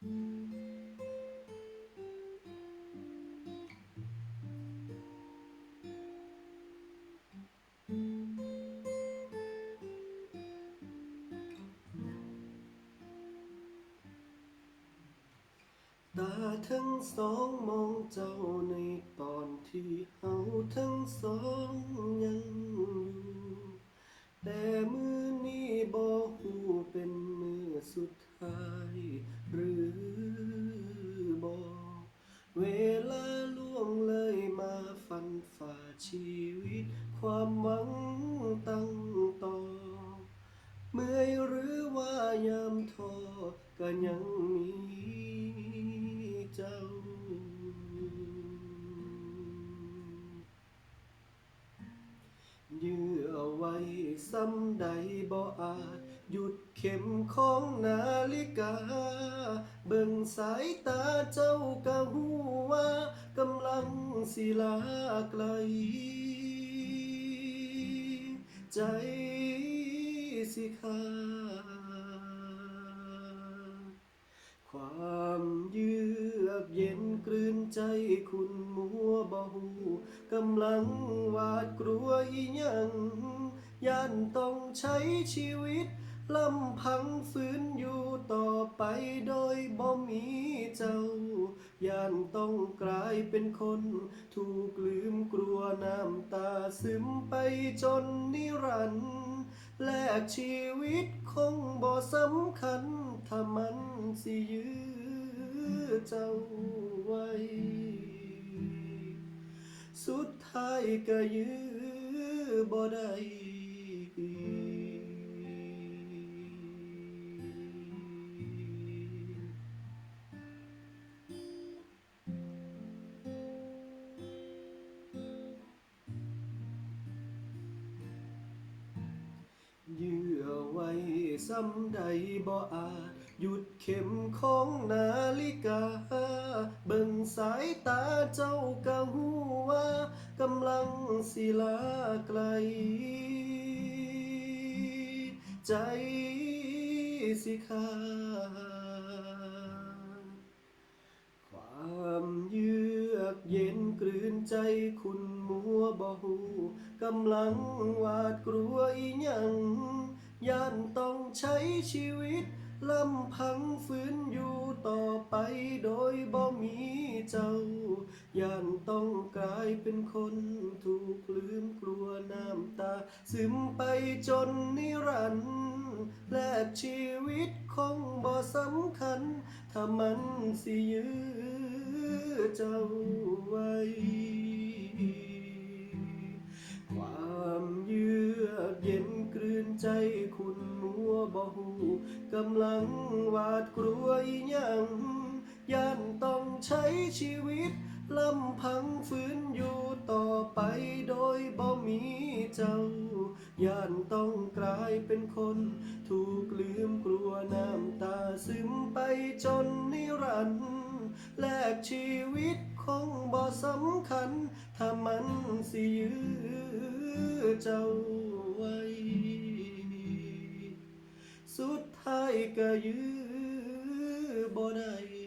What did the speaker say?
ตาทั้งสองมองเจ้าในตอนที่เฮาทั้งสองยังอยู่ แต่มือนี้บ่ฮู้เป็น ฝ่าชีวิต ความหวังตั้งต่อ เมื่อยหรือว่ายามท้อก็ยังมีเจ้ายื้อเอาไว้ซ้ำใดบ่อาจ หยุดเข็มของนาฬิกา เบิ่งสายตาเจ้าก็หูว่ากำลัง สิลาไกล ใจสิขาความเยือกเย็นกลืนใจคุณมัวบ่หูกำลังหวาดกลัวอีหยังย่านต้องใช้ชีวิต ลำพังฝืนอยู่ต่อไปโดยบ่มีเจ้า ย่านต้องกลายเป็นคน ถูกลืมกลัวน้ำตาซึมไปจนนิรันดร์แลกชีวิตคงบ่สำคัญ ถ้ามันสิยื้อเจ้าไว้ สุดท้ายก็ยื้อบ่ได้ เยื่อไว้ซ้ำใดบ่อาจหยุดเข็มของนาฬิกา เบิ่งสายตาเจ้ากะหูว่ากำลังสิลาไกล ใจสิขาด ความเยือกเย็นกลืน ใจคุณมัวบ่หูกำลังหวาดกลัวอีหยังย่านต้องใช้ชีวิตลำพังฝืนอยู่ต่อไปโดยบ่มีเจ้า ย่านต้องกลายเป็นคนถูกลืมกลัวน้ำตา ซึมไปจนนิรันดร์แลกชีวิตคงบ่สำคัญ ถ้ามันสิยื เจ้าไว้ ความเยือกเย็นกลืนใจคุณมัวบ่หูกำลังหวาดกลัวอีหยังย่านต้องใช้ชีวิตลำพังฝืนอยู่ต่อไปโดยบ่มีเจ้า ย่านต้องกลายเป็นคน ถูกลืมกลัวน้ำตาซึมไปจนนิรันดร์ ชีวิตคงบ่สำคัญ ถ้ามันสิยื้อเจ้าไว้ สุดท้ายก็ยื้อบ่ได้